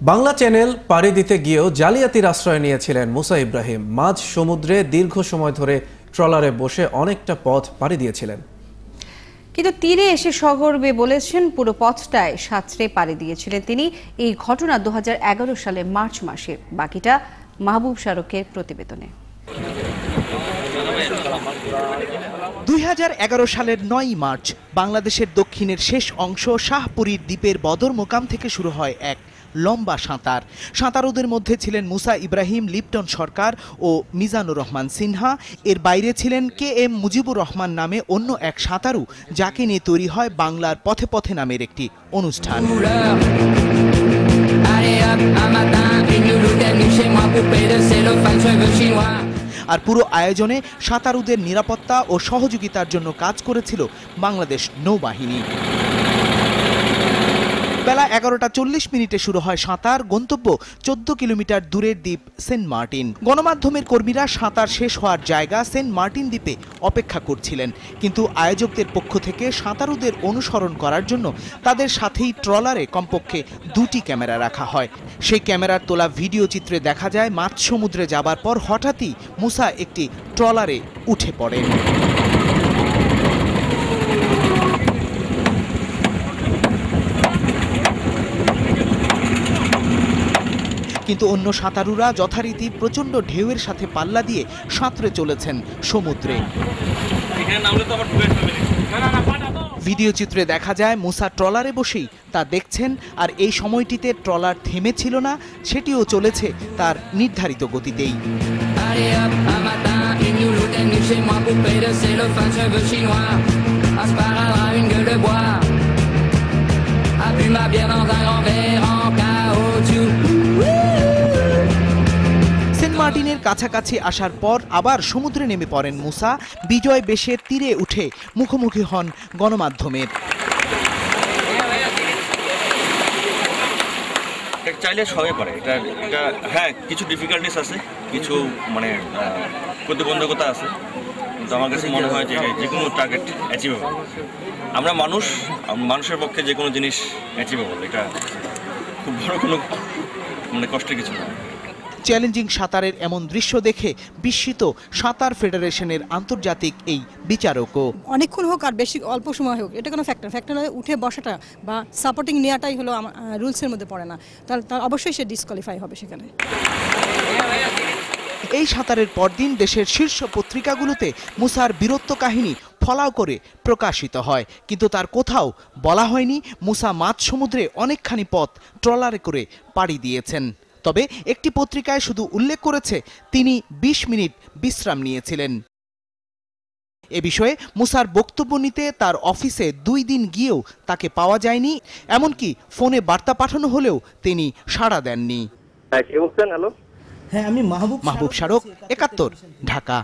Bangla channel পাড়ি দিতে গিয়েও জালিয়াতির আশ্রয় নিয়েছিলেন মুসা ইব্রাহিম। মাঝ সমুদ্রে দীর্ঘ সময় ধরে ট্রলারে বসে অনেকটা পথ পাড়ি দিয়েছিলেন। কিন্তু তীরে এসে সগর্বে বলেছেন পুরো পথটায় সাঁতরে পাড়ি দিয়েছিলেন তিনি। এই ঘটনা দু সালে মার্চ মাসে। বাকিটা মাহবুব শারকের প্রতিবেদনে। দুই হাজার এগারো সালের নয় মার্চ বাংলাদেশের দক্ষিণের শেষ অংশ শাহপুরীর দ্বীপের বদর মোকাম থেকে শুরু হয় এক লম্বা সাঁতার। সাঁতারুদের মধ্যে ছিলেন মুসা ইব্রাহিম লিপটন সরকার ও মিজানুর রহমান সিনহা। এর বাইরে ছিলেন কে এম মুজিবুর রহমান নামে অন্য এক সাঁতারু, যাকে নিয়ে তৈরি হয় বাংলার পথে পথে নামের একটি অনুষ্ঠান. আর পুরো আয়োজনে সাঁতারুদের নিরাপত্তা ও সহযোগিতার জন্য কাজ করেছিল বাংলাদেশ নৌবাহিনী। বেলা এগারোটা চল্লিশ মিনিটে শুরু হয় সাঁতার। গন্তব্য চোদ্দ কিলোমিটার দূরের দ্বীপ সেন্ট মার্টিন। গণমাধ্যমের কর্মীরা সাঁতার শেষ হওয়ার জায়গা সেন্ট মার্টিন দ্বীপে অপেক্ষা করছিলেন। কিন্তু আয়োজকদের পক্ষ থেকে সাঁতারুদের অনুসরণ করার জন্য তাদের সাথেই ট্রলারে কমপক্ষে দুটি ক্যামেরা রাখা হয়। সেই ক্যামেরার তোলা ভিডিও চিত্রে দেখা যায় মাঝ সমুদ্রে যাবার পর হঠাৎই মুসা একটি ট্রলারে উঠে পড়েন। কিন্তু অন্য সাঁতারুরা যথারীতি প্রচণ্ড ঢেউয়ের সাথে পাল্লা দিয়ে সাঁতরে চলেছেন সমুদ্রে। ভিডিও চিত্রে দেখা যায় মুসা ট্রলারে বসেই তা দেখছেন আর এই সময়টিতে ট্রলার থেমেছিল না সেটিও চলেছে তার নির্ধারিত গতিতেই। Ma bien dans un grand verre মার্টিনের কাছাকাছি আসার পর আবার সমুদ্রে নেমে পড়েন মুসা। বিজয় বেশে তীরে উঠে মুখোমুখি হন গণমাধ্যমের। চাইলে সবাই পারে। এটা এটা হ্যাঁ কিছু ডিফিকাল্টিস আছে, কিছু মানে প্রতিবন্ধকতা আছে। কিন্তু আমার কাছে মনে হয় যে যে কোনো টার্গেট অ্যাচিভেবল আমরা মানুষ, মানুষের পক্ষে যে কোনো জিনিস অ্যাচিভেবল এটা খুব বড় কোনো মানে কষ্টের কিছু না। চ্যালেঞ্জিং সাঁতারের এমন দৃশ্য দেখে বিস্মিত সাঁতার ফেডারেশনের আন্তর্জাতিক এই বিচারকও। অনেকক্ষণ হোক আর বেশি অল্প সময় হোক এটা কোনো ফ্যাক্টর ফ্যাক্টর হলে উঠে বসাটা বা সাপোর্টিং নেওয়াটাই হলো রুলসের মধ্যে পড়ে না। তাহলে তার অবশ্যই সে ডিসকোয়ালিফাই হবে সেখানে। এই সাঁতারের পরদিন দেশের শীর্ষ পত্রিকাগুলোতে মুসার বীরত্ব কাহিনী ফলাও করে প্রকাশিত হয়। কিন্তু তার কোথাও বলা হয়নি মুসা মাঝ সমুদ্রে অনেকখানি পথ ট্রলারে করে পাড়ি দিয়েছেন। তবে একটি পত্রিকায় শুধু উল্লেখ করেছে তিনি ২০ মিনিট বিশ্রাম নিয়েছিলেন। এ বিষয়ে মুসার বক্তব্য নিতে তার অফিসে দুই দিন গিয়েও তাকে পাওয়া যায়নি এমনকি ফোনে বার্তা পাঠানো হলেও তিনি সাড়া দেননি। হ্যাঁ কে বলছেন? হ্যালো? হ্যাঁ আমি মাহবুব মাহবুব স্মারক একাত্তর ঢাকা।